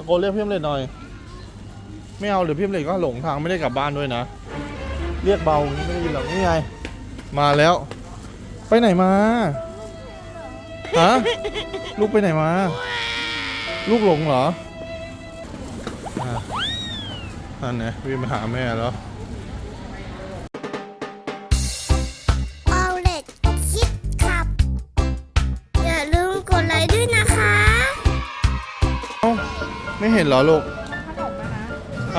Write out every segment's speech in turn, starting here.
ตะโกนเรียกพี่มเล็ดหน่อย ไม่เอาหรือพี่มเล็ดก็หลงทางไม่ได้กลับบ้านด้วยนะ เรียกเบาไม่ได้ยินหรอกนี่ไง มาแล้ว ไปไหนมา ฮะ ลูกไปไหนมา ลูกหลงเหรออะนั่นไงวิ่งไปหาแม่แล้ว ไม่เห็นเหรอลูกขนมนะนะ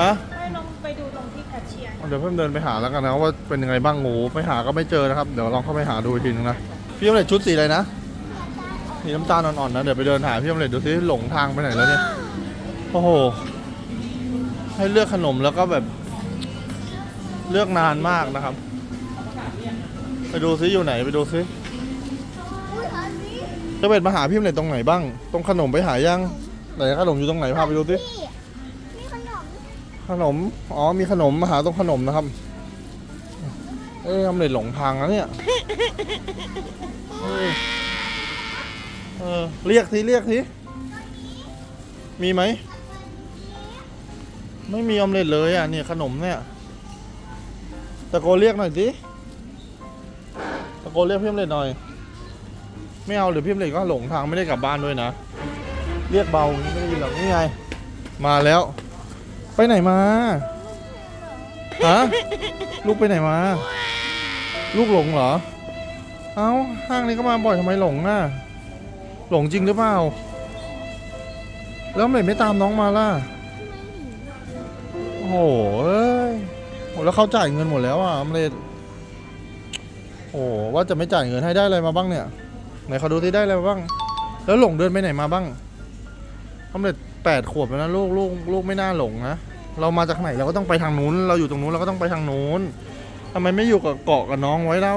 ฮะให้ลองไปดูตรงที่แคชเชียร์เดี๋ยวเพิ่มเดินไปหาแล้วกันนะว่าเป็นยังไงบ้างงูไปหาก็ไม่เจอนะครับ เดี๋ยวลองเข้าไปหาดูอีกทีนึงนะ พี่อมเล็ดชุดสีอะไรนะสีน้ำตาลอ่อนๆนะ เดี๋ยวไปเดินหาพี่อมเล็ดดูซิหลงทางไปไหนแล้วเนี่ย โอ้โห ให้เลือกขนมแล้วก็แบบ เลือกนานมากนะครับ ไปดูซิอยู่ไหนไปดูซิจะเป็นมาหาพี่อมเล็ดตรงไหนบ้าง ตรงขนมไปหายัง ไหนขนมอยู่ตรงไหนพาไปดูซิพี่นี่ขนมขนม อ๋อ มีขนมมาหาตรงขนมนะครับ เอ้ยอำเล็ดหลงทางแล้วเนี่ยเอ้ยเออเรียกทีเรียกทีมีไหม ไม่มีออมเล็ดเลยอะเนี่ยขนมเนี่ยตะโกนเรียกหน่อยสิตะโกนเรียกพี่อมเล็ดหน่อย ไม่เอาหรือพี่อมเล็ดก็หลงทางไม่ได้กลับบ้านด้วยนะ เรียกเบาไม่ได้ยินหรอกนี่ไง มาแล้ว ไปไหนมาฮะลูกไปไหนมา ลูกหลงเหรอ เอ้าห้างนี้ก็มาบ่อยทำไมหลงอะหลงจริงหรือเปล่าแล้วทำไมไม่ตามน้องมาล่ะโอ้โหเอ้ยแล้วเขาจ่ายเงินหมดแล้วอะอำเลดโอ้โหว่าจะไม่จ่ายเงินให้ได้อะไรมาบ้างเนี่ยไหนเขาดูที่ได้อะไรมาบ้าง แล้วหลงเดินไปไหนมาบ้าง อำเลดแปดขวบแล้วนะลูกลูกลูกไม่น่าหลงนะเรามาจากไหนเราก็ต้องไปทางนู้น เราอยู่ตรงนู้นเราก็ต้องไปทางนู้นทำไมไม่อยู่กับเกาะกับน้องไว้เล่า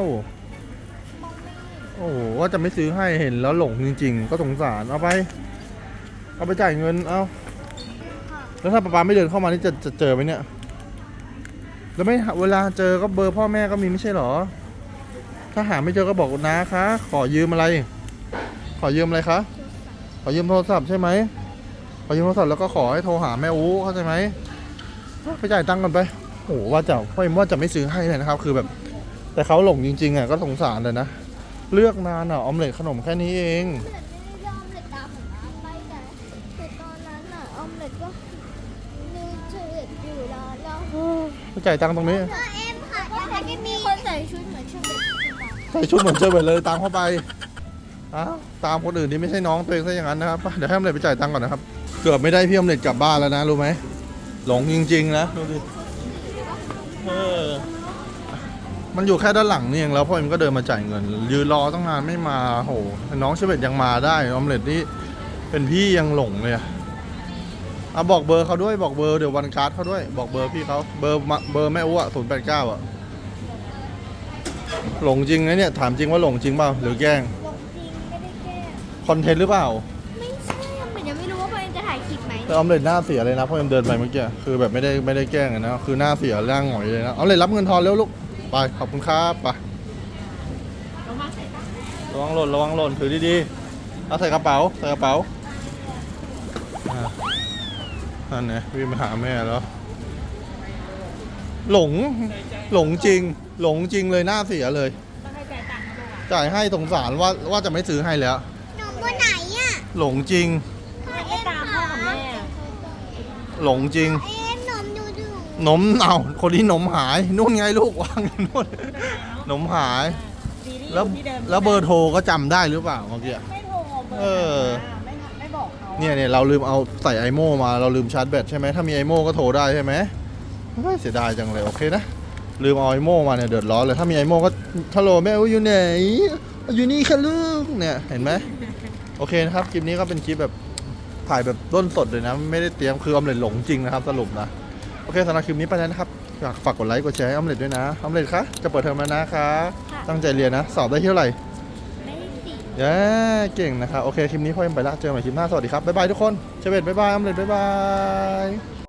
โอ้โหว่าจะไม่ซื้อให้เห็นแล้วหลงจริง ๆ ก็สงสารเอาไป เอาไปจ่ายเงินเอาแล้วถ้าป๊าป๊าไม่เดินเข้ามานี่จะจะเจอไหมเนี่ยแล้วไม่เวลาเจอก็เบอร์พ่อแม่ก็มีไม่ใช่หรอ ถ้าหาไม่เจอก็บอกนะคะ ขอยืมอะไร ขอยืมอะไรคะขอยืมโทรศัพท์ใช่ไหม ขอยืมโทรศัพท์แล้วก็ขอให้โทรหาแม่อูเข้าใจไหมไปจ่ายตังค์กันไปโอ้โหว่าจะพ่อเอ็มว่าจะไม่ซื้อให้เลยนะครับ คือแบบ แต่เขาหลงจริงๆอะก็สงสารเลยนะเลือกนานอะออมเล็ตขนมแค่นี้เองเล็ดไม่ได้ยอมเล็ดตามผมมาไปแต่แต่ตอนนั้นน่ะออมเล็ดก็มีเฉลดอยู่แล้วแล้วไปจ่ายตังค์ตรงนี้ถ้าเอ็มค่ะถ้าจะมีคนใส่ชุดเหมือนเฉลดใส่ชุดเหมือนเจอเบิร์ดเลยตามเข้าไปอ้าวตามคนอื่นที่ไม่ใช่น้องตัวเองซะอย่างนั้นนะครับไปเดี๋ยวให้ออมเล็ตไปจ่ายตังค์ก่อนนะครับ เกือบไม่ได้พี่ออมเล็ตกลับบ้านแล้วนะ รู้ไหม หลงจริง ๆ นะ ดูดิเออมันอยู่แค่ด้านหลังนี่เองแล้วพ่อเอ็มก็เดินมาจ่ายเงิน ยืนรอตั้งนานไม่มาโหน้องเชเบตยังมาได้ออมเล็ตนี่เป็นพี่ยังหลงเลยอะอะบอกเบอร์เขาด้วยบอกเบอร์เดี๋ยววันการ์ดเขาด้วย บอกเบอร์พี่เขาเบอร์มาเบอร์แม่อ้วศูนย์แปดเก้าอะหลงจริงนะเนี่ยถามจริงว่าหลงจริงเปล่าหรือแกล้งลงจริงไม่ได้แก้คอนเทนต์หรือเปล่า แต่ออมเล็ตหน้าเสียเลยนะเพราะเอ็มเดินไปเมื่อกี้คือแบบไม่ได้ไม่ได้แกล้งอะนะคือหน้าเสียร่างหงอยเลยนะออมเล็ตรับเงินทอนเร็วลูกไปขอบคุณครับไปลงมาใส่ตาระวังหล่นระวังหล่นถือดีๆเอาใส่กระเป๋าใส่กระเป๋าอะนั่นไงวิ่งมาหาแม่แล้ว หลงหลงจริง หลงจริงเลยหน้าเสียเลยต้องให้จ่ายตังค์เขาด้วยจ่ายให้สงสารว่าว่าจะไม่ซื้อให้แล้วหนูคนไหนอะหลงจริง ไม่ให้ตามพ่อกับแม่ หลงจริงเอ็มหนมดูดูนมเอาคนที่นมหายนู่นไงลูกวางอยู่นู่นนมหาย ดีที่อแล้วยู่ที่เดิมแล้วเบอร์โทรก็จำได้หรือเปล่าเมื่อกี้ ไม่โทรเบอร์เออไม่ไม่บอกเขาเนี่ยเนี่ยเราลืมเอาใส่ไอโมมาเราลืมชาร์จแบตใช่ไหมถ้ามีไอโมก็โทรได้ใช่ไหมเฮ้ยเสียดายจังเลยโอเคนะลืมเอาไอโมมาเนี่ยเดือดร้อนเลยถ้ามีไอโมก็ฮัลโหลแม่อูอยู่ไหนอยู่นี่ค่ะลูกเนี่ยเห็นไหมโอเคนะครับคลิปนี้ก็เป็นคลิปแบบ ถ่ายแบบต้นสดเลยนะ ไม่ได้เตรียมคือออมเล็ตหลงจริงนะครับ สรุปนะ โอเคสำหรับคลิปนี้ไปแล้วนะครับฝากฝากกดไลค์กดแชร์ให้ออมเล็ตด้วยนะออมเล็ตคะจะเปิดเทอมแล้วนะคะ ตั้งใจเรียนนะ สอบได้ที่เท่าไหร่ไม่ได้สีเย้เก่งนะครับ โอเคคลิปนี้พ่อเอ็มไปละเจอกันใหม่คลิปหน้า สวัสดีครับ บ๊ายบายทุกคนเชเบตบ๊ายบายออมเล็ตบ๊ายบาย